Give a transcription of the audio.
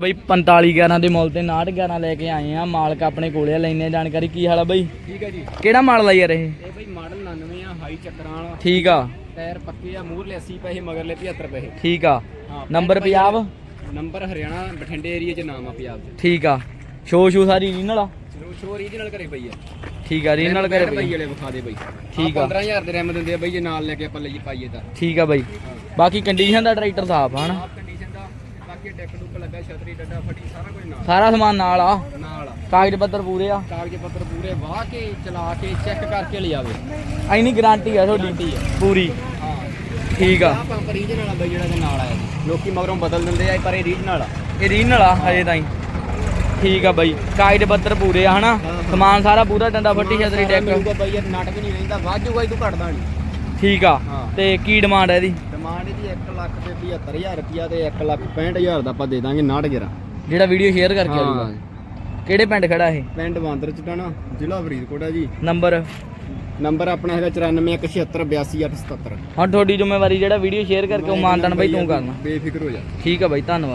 ਬਈ 45 11 ਦੇ ਮੁੱਲ ਤੇ 69 11 ਲੈ ਕੇ ਆਏ ਆ ਮਾਲਕ ਆਪਣੇ ਕੋਲੇ ਆ ਲੈਣੇ ਜਾਣਕਾਰੀ ਕੀ ਹਾਲ ਆ ਬਈ? ਠੀਕ ਹੈ ਜੀ। ਕਿਹੜਾ ਮਾਡਲ ਆ ਯਾਰ ਇਹ? ਇਹ ਬਈ ਮਾਡਲ 99 ਆ ਹਾਈ ਚੱਕਰਾਂ ਵਾਲਾ। ਠੀਕ ਆ। ਟਾਇਰ ਪੱਕੇ ਆ ਮੂਹਰਲੇ 80 ਪੈਸੇ ਮਗਰਲੇ 75 ਪੈਸੇ। ਠੀਕ ਆ। ਨੰਬਰ ਪੰਜਾਬ? ਨੰਬਰ ਹਰਿਆਣਾ ਬਠਿੰਡੇ ਏਰੀਆ 'ਚ ਨਾਮ ਆ ਪੰਜਾਬ ਦੇ। ਠੀਕ ਆ। ਸ਼ੋ ਸ਼ੂ ਸਾਰੀ ਰੀਨਲ ਆ? ਸ਼ੋ ਓਰੀਜਨਲ ਘਰੇ ਪਈ ਆ। ਠੀਕ ਆ ਰੀਨਲ ਕਰੇ ਬਈ ਵਾਲੇ ਵਿਖਾ ਦੇ ਬਈ। ਠੀਕ ਆ। 15000 ਦੇ ਰੈਮ ਦਿੰਦੇ ਆ ਬਈ ਜੇ ਨਾਲ ਲੈ ਕੇ ਆਪਾਂ ਲਈ ਪਾਈਏ ਤਾਂ। ਠੀਕ ਆ ਬਈ। ਬਾਕੀ ਕੰਡੀਸ਼ਨ ਦਾ ਟਰੈਕਟਰ ਸਾਫ਼ ਆ ਹਨਾ? ਬਾਕੀ ਡੈਕ ਡੁੱਕ ਲੱਗਾ ਛਤਰੀ ਡੱਡਾ ਫੱਟੀ ਸਾਰਾ ਕੁਝ ਨਾਲ। ਸਾਰਾ ਸਮਾਨ ਨਾਲ ਆ? ਨਾਲ ਆ। ਕਾਗਜ਼ ਪੱਤਰ ਪੂਰੇ ਆ? ਕਾਗਜ਼ ਪੱਤਰ ਪੂਰੇ ਵਾਹ ਕੇ ਚਲਾ ਕੇ ਚੈੱਕ ਕਰਕੇ ਲਿਆਵੇ। ਐਨੀ ਗਾਰੰਟੀ ਆ ਤੁਹਾਡੀ? Guarantee। ਪੂਰੀ? ਹਾਂ। ਠੀਕ ਆ। ਆਹ ਪੰਪ ਰੀਜਨਲ ਆ ਬਈ ਜਿਹੜਾ ਦੇ ਨਾਲ ਆਇਆ ਜੀ ਲੋਕੀ ਮਗਰੋਂ ਬਦਲ ਦਿੰਦੇ ਆ ਪਰ ਇਹ ਰੀਜਨਲ ਆ। ਇਹ ਰੀਨਲ ਆ ਹਜੇ ਤਾਈਂ। ਠੀਕ ਆ ਬਈ। ਕਾਗਜ਼ ਪੱਤਰ ਪੂਰੇ ਆ ਹਨਾ? ਹਾਂ। ਸਮਾਨ ਸਾਰਾ ਪੂਰਾ ਡੰਡਾ ਫੱਟੀ ਛਤਰੀ ਸਾਰਾ ਡੈਕ ਮਿਲੂਗਾ ਬਈ ਇਹ ਨਾਟਕ ਨਹੀਂ ਰਹਿੰਦਾ ਵਾਜੂਗਾ ਇਹ ਤੂੰ ਘਟਦਾ ਨਹੀਂ। ਠੀਕ ਆ। ਹਾਂ। ਤੇ ਕੀ ਡਿਮਾਂਡ ਹੈ ਇਹਦੀ? ਡਿਮਾਂਡ ਇਹਦੀ 1 ਲੱਖ ਤੇ 75000 ਰੁਪਿਆ ਤੇ 1 ਲੱਖ 65000 ਦਾ ਆਪਾਂ ਦੇ ਦਾਂਗੇ 69 ਗੇਰਾ ਜਿਹੜਾ ਵੀਡੀਓ ਸ਼ੇਅਰ ਕਰਕੇ ਆਜੂਗਾ ਕਿਹੜੇ ਪਿੰਡ ਖੜਾ ਇਹ? ਪਿੰਡ ਬਾਂਦਰ ਚਟਾਣਾ ਜ਼ਿਲ੍ਹਾ ਫਰੀਦਕੋਟ ਆ ਜੀ। ਨੰਬਰ? ਨੰਬਰ ਆਪਣਾ ਹੈਗਾ 9417782877 ਹੁਣ ਤੁਹਾਡੀ ਜ਼ਿੰਮੇਵਾਰੀ ਜਿਹੜਾ ਵੀਡੀਓ ਸ਼ੇਅਰ ਕਰਕੇ ਉਹ ਮਾਨਦਾਨ ਬਈ ਤੂੰ ਕਰਨਾ। ਬੇਫਿਕਰ ਹੋ ਜਾ। ਠੀਕ ਆ ਬਈ ਧੰਨਵਾਦ।